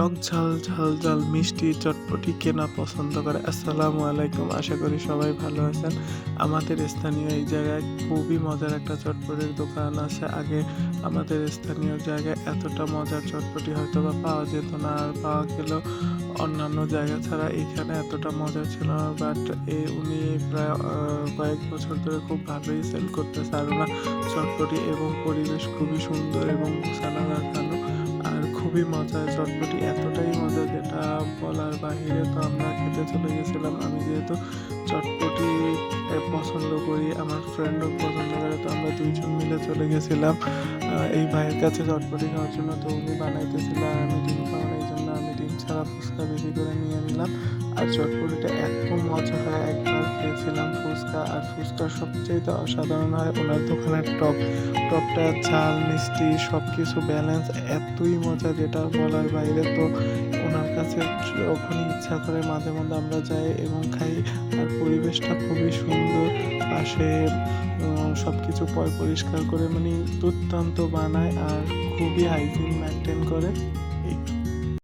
টক ঝাল ঝাল ঝাল, মিষ্টি, চটপটি কেনা পছন্দ করে। আসসালামু আলাইকুম, আশা করি সবাই ভালো আছেন। আমাদের স্থানীয় এই জায়গায় খুবই মজার একটা চটপটির দোকান আছে। আগে আমাদের স্থানীয় জায়গায় এতটা মজার চটপটি হয়তো বা পাওয়া যেত না আর পাওয়া গেলেও অন্যান্য জায়গা ছাড়া এখানে এতটা মজা ছিল না। বাট এ উনি প্রায় কয়েক বছর ধরে খুব ভালোই সেল করতেছে আর ওনার চটপটি এবং পরিবেশ খুবই সুন্দর এবং রাখানো আর খুবই মজার চটপটি এতটাই মজা যেটা বলার বাহিরে তো আমরা খেতে চলে গেছিলাম। আমি যেহেতু চটপটি পছন্দ করি, আমার ফ্রেন্ডও পছন্দ করে, তো আমরা দুইজন মিলে চলে গেছিলাম। এই ভাইয়ের কাছে চটপটি খাওয়ার জন্য, তো উনি বানাইতেছিল আমি ডিম নিয়ে নিলাম। আর চটপটিটা এত মজা হয়, একবার খেয়েছিলাম ফুচকা। আর ফুচকা সবচেয়ে অসাধারণ হয় ওনার দোকানের টক টকটা ঝাল, মিষ্টি সব কিছু ব্যালেন্স এতই মজা যেটা বলার বাইরে। তো ওনার কাছে যখনই ইচ্ছা করে মাঝে মধ্যে আমরা যাই এবং খাই, আর পরিবেশটা খুবই সুন্দর। পাশে সব কিছু পরিষ্কার করে মানে দুর্দান্ত বানায় আর খুবই হাইজিন মেনটেন করে।